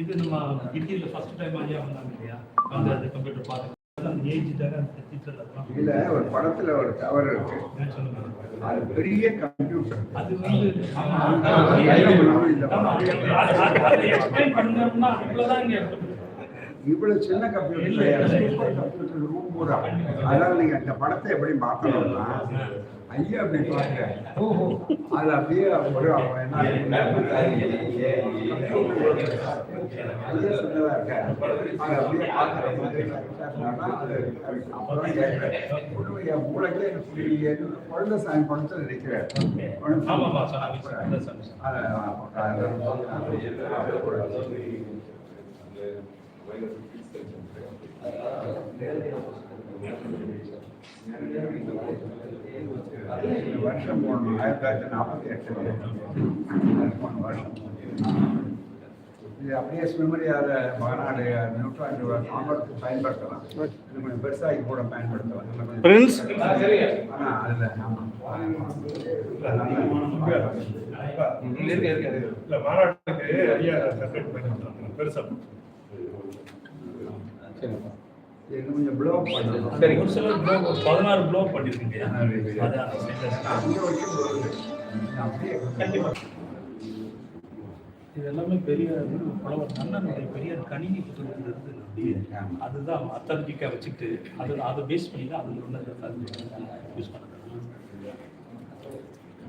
இது நம்ம இந்தியில் ஃபர்ஸ்ட் டைம் ஐயா வந்தாங்க இல்லையா? வந்து அந்த கம்ப்யூட்டர் பார்த்து அந்த ஏஜ் தர அந்த டீச்சர் அதெல்லாம் இதுல ஒரு படத்துல ஒரு டவர் இருக்கு. நான் சொல்லுங்க. அது பெரிய கம்ப்யூட்டர் அது வந்து பண்ணணும்னா இங்க இவ்வளவு சின்ன கம்ப்யூட்டர் சூப்பர் கம்ப்யூட்டர் ரூம் பூரா. அதாவது நீங்க அந்த படத்தை எப்படி பார்க்கணும்னா ஐயா அப்படி பாருங்க ஓஹோ. அது அப்படியே ஒரு என்ன எனக்கு குழந்தை சாமி படத்தில் வருஷம் ஆயிரத்தி தொள்ளாயிரத்தி நாற்பத்தி எட்டு மூணு வருஷம் இது அப்படியே சுயமரியாதை மாநாடு நூற்றாண்டு தாம்பரத்துக்கு பயன்படுத்தலாம். இது கொஞ்சம் பெருசாகி கூட பயன்படுத்தலாம்? ஆ, அதுல ஆமாம் இல்ல மாநாட்டுக்கு ஐயா செப்பரேட் பண்ணி விட்டாங்க பெருசா இது கொஞ்சம் ப்ளோ பண்ணலாம். சரி ஒரு பதினாறு ப்ளோ பண்ணிருக்கீங்க. அது அந்த இது எல்லாமே பெரிய புலவர் மன்னனுடைய பெரிய கணினி புத்தகத்துல இருந்து அதுதான் அத்தன்டிக்கா வச்சுக்கிட்டு அது அதை பேஸ் பண்ணி தான் அதில் உள்ள யூஸ் பண்ணுறது